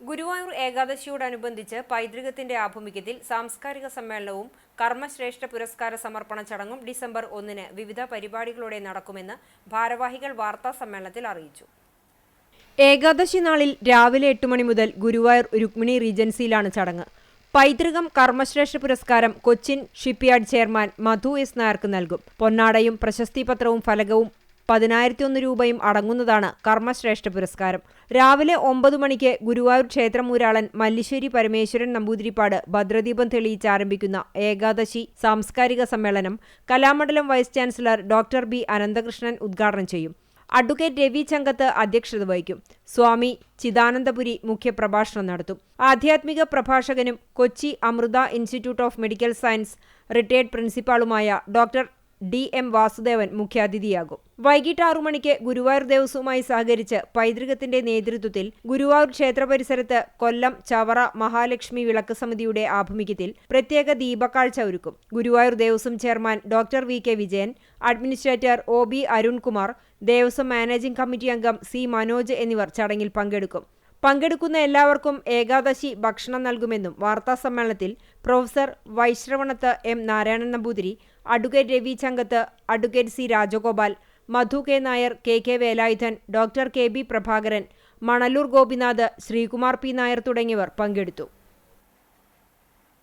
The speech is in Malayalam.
ഗുരുവായൂർ ഏകാദശിയോടനുബന്ധിച്ച് പൈതൃകത്തിന്റെ ആഭിമുഖ്യത്തിൽ സാംസ്കാരിക സമ്മേളനവും കർമ്മശ്രേഷ്ഠ പുരസ്കാര സമർപ്പണ ചടങ്ങും ഡിസംബർ ഒന്നിന് വിവിധ പരിപാടികളോടെ നടക്കുമെന്ന് ഭാരവാഹികൾ വാർത്താ സമ്മേളനത്തിൽ അറിയിച്ചു. ഏകാദശി നാളിൽ രാവിലെ എട്ട് മണി മുതൽ ഗുരുവായൂർ രുക്മിണി റീജൻസിയിലാണ് ചടങ്ങ്. പൈതൃകം കർമ്മശ്രേഷ്ഠ പുരസ്കാരം Cochin shipyard chairman Madhu S നായർക്ക് നൽകും. പൊന്നാടയും പ്രശസ്തി പത്രവും ഫലകവും പതിനായിരത്തി ഒന്ന് രൂപയും അടങ്ങുന്നതാണ് കർമ്മശ്രേഷ്ഠ പുരസ്കാരം. രാവിലെ ഒമ്പത് മണിക്ക് ഗുരുവായൂർ ക്ഷേത്രമൂരാളൻ മല്ലിശ്ശേരി പരമേശ്വരൻ നമ്പൂതിരിപ്പാട് ഭദ്രദീപം തെളിയിച്ച് ആരംഭിക്കുന്ന ഏകാദശി സാംസ്കാരിക സമ്മേളനം Kalamandalam vice chancellor doctor B. Ananthakrishnan ഉദ്ഘാടനം ചെയ്യും. അഡ്വക്കേറ്റ് രവി ചങ്കത്ത് അധ്യക്ഷത വഹിക്കും. സ്വാമി ചിദാനന്ദപുരി മുഖ്യപ്രഭാഷണം നടത്തും. ആധ്യാത്മിക പ്രഭാഷകനും Kochi Amrita institute of medical science retired പ്രിൻസിപ്പാളുമായ doctor D M Vasudevan മുഖ്യാതിഥിയാകും. വൈകിട്ട് ആറു മണിക്ക് ഗുരുവായൂർ ദേവസ്വവുമായി സഹകരിച്ച് പൈതൃകത്തിന്റെ നേതൃത്വത്തിൽ ഗുരുവായൂർ ക്ഷേത്ര പരിസരത്ത് കൊല്ലം ചവറ മഹാലക്ഷ്മി വിളക്ക് സമിതിയുടെ ആഭിമുഖ്യത്തിൽ പ്രത്യേക ദീപക്കാഴ്ച ഒരുക്കും. Guruvayur Devaswom chairman doctor V. K. Vijayan administrator O. B. Arunkumar Devaswom managing committee അംഗം സി. മനോജ് എന്നിവർ ചടങ്ങിൽ പങ്കെടുക്കും. പങ്കെടുക്കുന്ന എല്ലാവർക്കും ഏകാദശി ഭക്ഷണം നൽകുമെന്നും വാർത്താസമ്മേളനത്തിൽ professor Vaisravanathu M. Narayanan Namboothiri advocate Ravi Changath advocate C Rajagopal Madhu K Nair K K Velayudhan doctor K B Prabhakaran Manalur Gopinath Sreekumar P Nair തുടങ്ങിയവർ പങ്കെടുത്തു.